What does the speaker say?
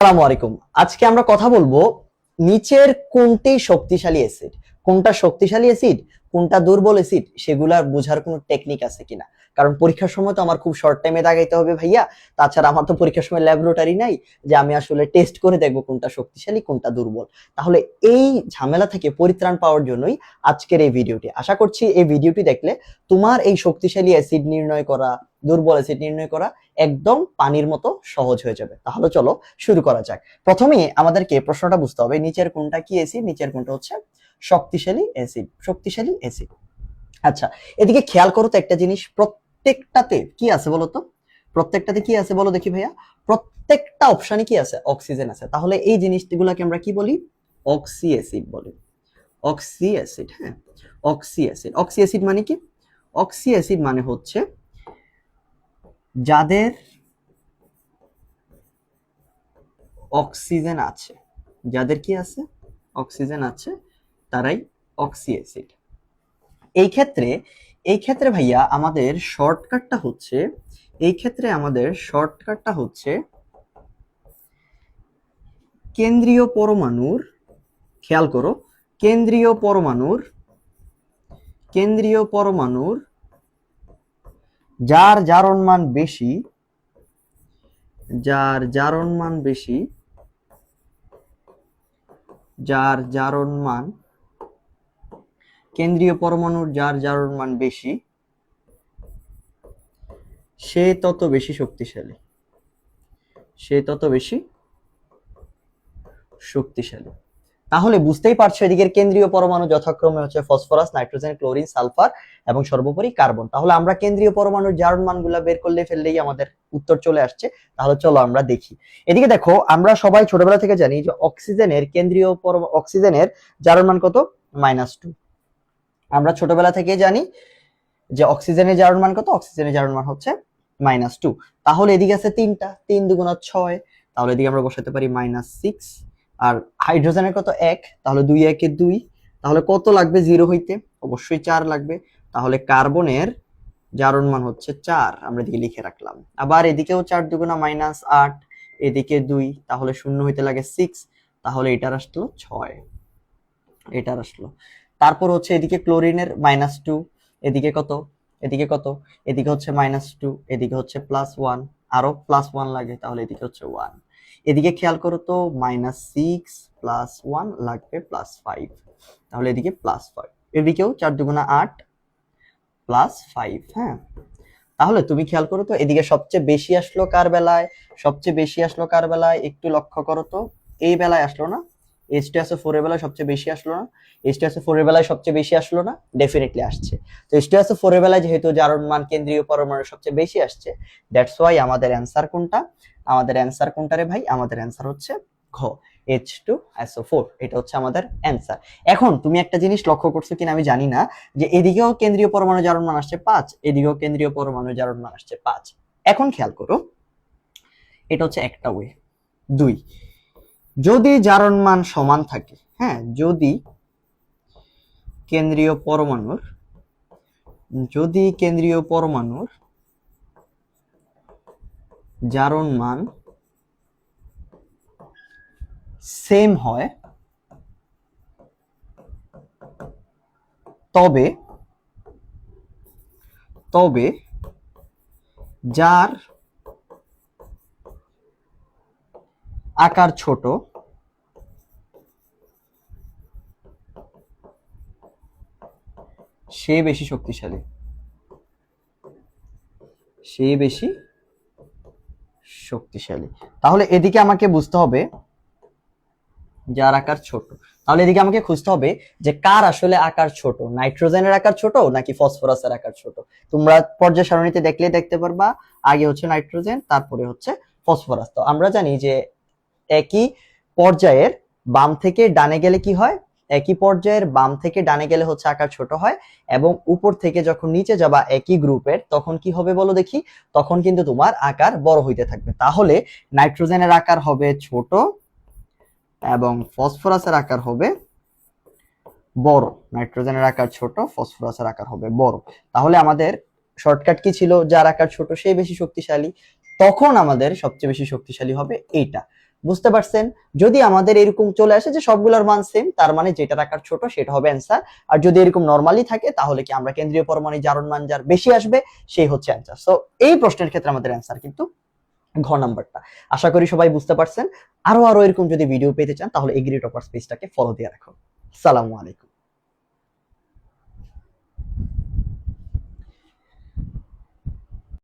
আসসালামু আলাইকুম। আজকে আমরা কথা বলব নিচের কোনটি শক্তিশালী অ্যাসিড কোনটা শক্তিশালী অ্যাসিড কোনটা দুর্বল অ্যাসিড সেগুলার বোঝার কোনো টেকনিক আছে কিনা? কারণ পরীক্ষার সময় তো আমার খুব শর্ট টাইমে দাগাইতে হবে ভাইয়া। তাছাড়া আমার তো পরীক্ষার সময় ল্যাবরেটরি নাই যে আমি আসলে টেস্ট করে দেখব কোনটা শক্তিশালী, কোনটা দুর্বল। তাহলে এই ঝামেলা থেকে পরিত্রাণ পাওয়ার জন্যই আজকের এই ভিডিওটি আশা করছি এই ভিডিওটি দেখলে তোমার এই শক্তিশালী অ্যাসিড নির্ণয় করা, দুর্বল অ্যাসিড নির্ণয় করা একদম পানির মতো সহজ হয়ে যাবে। তাহলে চলো শুরু করা যাক। প্রথমে আমাদেরকে প্রশ্নটা বুঝতে হবে, নিচের কোনটা কি অ্যাসিড নিচের কোনটা হচ্ছে শক্তিশালী অ্যাসিড শক্তিশালী অ্যাসিড আচ্ছা এদিকে খেয়াল করো তো একটা জিনিস, প্রত্যেকটাতে কি আছে বলো তো? প্রত্যেকটাতে কি আছে বলো দেখি ভাইয়া? প্রত্যেকটা অপশনে কি আছে? অক্সিজেন আছে। তাহলে এই জিনিসগুলোকে আমরা কি বলি? অক্সি অ্যাসিড বলি। অক্সি অ্যাসিড হ্যাঁ? অক্সি অ্যাসিড অক্সি অ্যাসিড মানে কি? অক্সি অ্যাসিড মানে হচ্ছে যাদের অক্সিজেন আছে। যাদের কি আছে? অক্সিজেন আছে। তারাই অক্সি এই ক্ষেত্রে এই ক্ষেত্রে ভাইয়া আমাদের শর্টকাটটা হচ্ছে, এই ক্ষেত্রে আমাদের শর্টকাটটা হচ্ছে কেন্দ্রীয় পরমাণুর, খেয়াল করো, কেন্দ্রীয় পরমাণুর কেন্দ্রীয় পরমাণুর যার জারণ মান বেশি, যার জারণ মান বেশি, যার জারণ মান কেন্দ্রীয় পরমাণুর যার জারণ মান বেশি, সে তত বেশি শক্তিশালী। সে তত বেশি শক্তিশালী। তাহলে বুঝতেই পারছ এদিকের কেন্দ্রীয় পরমাণু যথাক্রমে হচ্ছে ফসফরাস, নাইট্রোজেন, ক্লোরিন, সালফার এবং সর্বোপরি কার্বন। তাহলে আমরা কেন্দ্রীয় পরমাণুর জারণ মানগুলা বের করলে ফেললেই আমাদের উত্তর চলে আসছে। তাহলে চলো আমরা দেখি। এদিকে দেখো, আমরা সবাই ছোটবেলা থেকে জানি যে অক্সিজেনের কেন্দ্রীয় অক্সিজেনের জারণ মান কত? Minus two. আমরা ছোটবেলা থেকে জানি যে অক্সিজেনের জারণ মান কত? অক্সিজেনের জারণ মান হচ্ছে মাইনাস টু তাহলে এদিকে আছে তিনটা। তিন দুগুণা ছয়, তাহলে এদিকে আমরা বসাতে পারি মাইনাস সিক্স আর হাইড্রোজেনের কত? এক। তাহলে দুই একে দুই। তাহলে কত লাগবে? জিরো হইতে? অবশ্যই চার লাগবে। তাহলে কার্বনের জারণ মান হচ্ছে চার। আমরা এদিকে লিখে রাখলাম। আবার এদিকেও চার দুগুণা মাইনাস আট, এদিকে দুই। তাহলে শূন্য হইতে লাগে সিক্স তাহলে এটার আসলো ছয়। এটার আসলো। তারপর হচ্ছে এদিকে ক্লোরিনের মাইনাস টু এদিকে কত? এদিকে কত? এদিকে হচ্ছে মাইনাস টু এদিকে হচ্ছে প্লাস ওয়ান আরও প্লাস ওয়ান লাগে, তাহলে এদিকে হচ্ছে ওয়ান এদিকে খেয়াল করো তো মাইনাস সিক্স প্লাস ওয়ান লাগবে প্লাস ফাইভ তাহলে এদিকে প্লাস ফাইভ এদিকেও চার দুগুণা আট প্লাস ফাইভ হ্যাঁ? তাহলে তুমি খেয়াল করো তো, এদিকে সবচেয়ে বেশি আসলো কার বেলায়? সবচেয়ে বেশি আসলো কার বেলায়? একটু লক্ষ্য করো তো, এই বেলায় আসলো না? এইচ টু এস ফোর এর বেলায় সবচেয়ে বেশি আসলো না। এইচ টু এস ফোর এর বেলায় সবচেয়ে বেশি আসলো না ডেফিনেটলি আসছে। তো এইচ টু এস ফোর বেলায় যেহেতু জারণ মান কেন্দ্রীয় পরমাণু সবচেয়ে বেশি আসছে দ্যাটস ওয়াই আমাদের অ্যান্সার কোনটা? আমাদের অ্যান্সার কোনটা রে ভাই? আমাদের অ্যান্সার হচ্ছে ঘ এইচ টু এসও ফোর এটা হচ্ছে আমাদের অ্যান্সার এখন তুমি একটা জিনিস লক্ষ্য করছ কিনা আমি জানি না, যে এদিকেও কেন্দ্রীয় পরমাণু জারণ মান আসছে পাঁচ, এদিকেও কেন্দ্রীয় পরমাণু জারণ মান আসছে পাঁচ। এখন খেয়াল করো, এটা হচ্ছে একটা ওয়ে দুই যদি জারণ মান সমান থাকে হ্যাঁ যদি কেন্দ্রীয় পরমাণুর, যদি কেন্দ্রীয় পরমাণুর জারণ মান সেম হয়, তবে তবে যার আকার ছোট। সে বেশি শক্তিশালী। সে বেশি শক্তিশালী। তাহলে এদিকে আমাকে বুঝতে হবে যার আকার ছোট। তাহলে এদিকে আমাকে খুঁজতে হবে যে কার আসলে আকার ছোট? নাইট্রোজেনের আকার ছোট নাকি ফসফরাসের আকার ছোট? তোমরা পর্যায় সারণীতে দেখলে দেখতে পারবা, আগে হচ্ছে নাইট্রোজেন, তারপরে হচ্ছে ফসফরাস। তো আমরা জানি যে একই পর্যায়ের বাম থেকে ডানে গেলে কি হয়? একই পর্যায়ের বাম থেকে ডানে গেলে হচ্ছে আকার ছোট হয় এবং উপর থেকে যখন নিচে যাবা একই গ্রুপের, তখন কি হবে বলো দেখি? তখন কিন্তু তোমার আকার বড় হইতে থাকবে। তাহলে নাইট্রোজেনের আকার হবে ছোট এবং ফসফরাসের আকার হবে বড়। নাইট্রোজেনের আকার ছোট, ফসফরাসের আকার হবে বড়। তাহলে আমাদের শর্টকাট কি ছিল? যার আকার ছোট সে বেশি শক্তিশালী। তখন আমাদের সবচেয়ে বেশি শক্তিশালী হবে এইটা। বুঝতে পারছেন? যদি আমাদের এরকম চলে আসে যে সবগুলোর মান সেম তার মানে যেটা আকার ছোট সেটা হবে অ্যান্সার আর যদি এরকম নর্মালি থাকে, তাহলে কি আমরা কেন্দ্রীয় পরমাণু জারণ মান যার বেশি আসবে, সেই হচ্ছে অ্যান্সার সো এই প্রশ্নের ক্ষেত্রে আমাদের অ্যান্সার কিন্তু ঘ নাম্বারটা। আশা করি সবাই বুঝতে পারছেন। আরও আরও এরকম যদি ভিডিও পেতে চান, তাহলে এগ্রি টপার্স পেজটাকে ফলো দিয়ে রাখুন সালামু আলাইকুম।